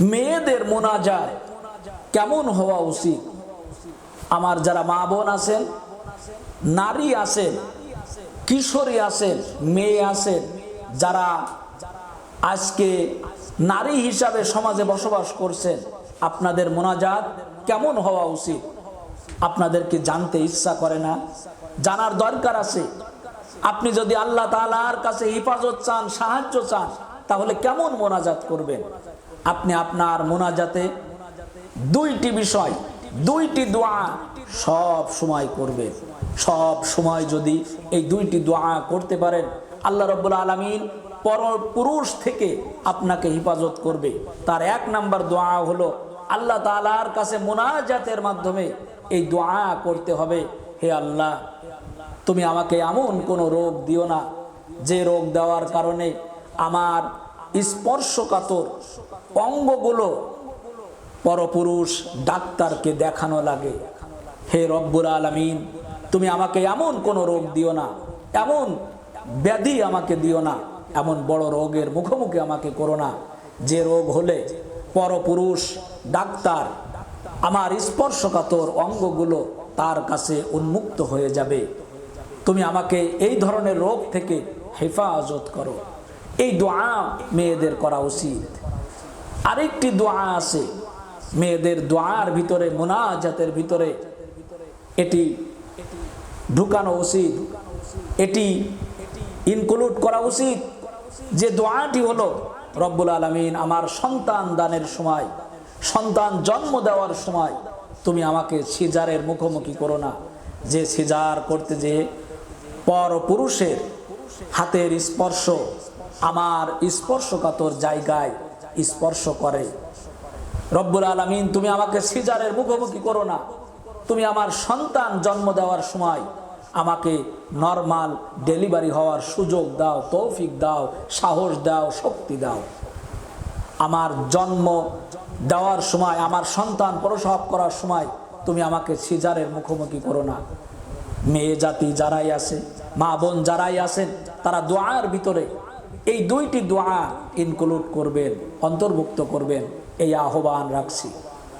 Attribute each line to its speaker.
Speaker 1: মেয়েদের মোনাজাত কেমন হওয়া উচিত? আমার যারা মা বোন আছেন, নারী আছেন, কিশোরী আছেন, মেয়ে আছেন, যারা আজকে নারী হিসাবে সমাজে বসবাস করছেন, আপনাদের মোনাজাত কেমন হওয়া উচিত? আপনাদেরকে জানতে ইচ্ছা করে না? জানার দরকার আছে। আপনি যদি আল্লাহ তালার কাছে হিফাজত চান, সাহায্য চান, তাহলে কেমন মোনাজাত করবেন? আপনি আপনার মোনাজাতে দুইটি বিষয়, দুইটি দোয়া সব সময় করবে সব সময় যদি এই দুইটি দোয়া করতে পারেন, আল্লাহ রব্বুল আলমিন পর পুরুষ থেকে আপনাকে হেফাজত করবে। তার এক নাম্বার দোয়া হলো, আল্লাহ তালার কাছে মোনাজাতের মাধ্যমে এই দোয়া করতে হবে। হে আল্লাহ, তুমি আমাকে এমন কোনো রোগ দিও না, যে রোগ দেওয়ার কারণে আমার স্পর্শকাতর অঙ্গগুলো পরপুরুষ ডাক্তারকে দেখানো লাগে। হে রব্বুর আলমিন, তুমি আমাকে এমন কোনো রোগ দিও না, এমন ব্যাধি আমাকে দিও না, এমন বড় রোগের মুখোমুখি আমাকে করো না। যে রোগ হলে পরপুরুষ ডাক্তার আমার স্পর্শকাতর অঙ্গগুলো তার কাছে উন্মুক্ত হয়ে যাবে। তুমি আমাকে এই ধরনের রোগ থেকে হেফাজত করো। এই দোয়া মেয়েদের করা উচিত। আরেকটি দোয়া আছে, মেয়েদের দোয়ার ভিতরে, মোনাজাতের ভিতরে। এটি ঢুকানো উচিত। এটি ইনক্লুড করা উচিত যে দোয়াটি হলো, রব্বুল আলমিন আমার সন্তান দানের সময়, সন্তান জন্ম দেওয়ার সময়, তুমি আমাকে সিজারের মুখোমুখি করো না। যে সিজার করতে যে পর পুরুষের হাতের স্পর্শ আমার স্পর্শকাতর জায়গায় স্পর্শ করে। রব্বুল আলমিন, তুমি আমাকে সিজারের মুখোমুখি করো না। তুমি আমার সন্তান জন্ম দেওয়ার সময় আমাকে নর্মাল ডেলিভারি হওয়ার সুযোগ দাও, তৌফিক দাও, সাহস দাও, শক্তি দাও। আমার জন্ম দেওয়ার সময়, আমার সন্তান প্রসব করার সময় তুমি আমাকে সিজারের মুখোমুখি করো না। মেয়ে জাতি যারাই আছে, মা বোন যারাই আছেন, তারা দোয়ার ভিতরে এই দুইটি দোয়া ইনক্লুড করবেন অন্তর্ভুক্ত করবেন। এই আহ্বান রাখছি।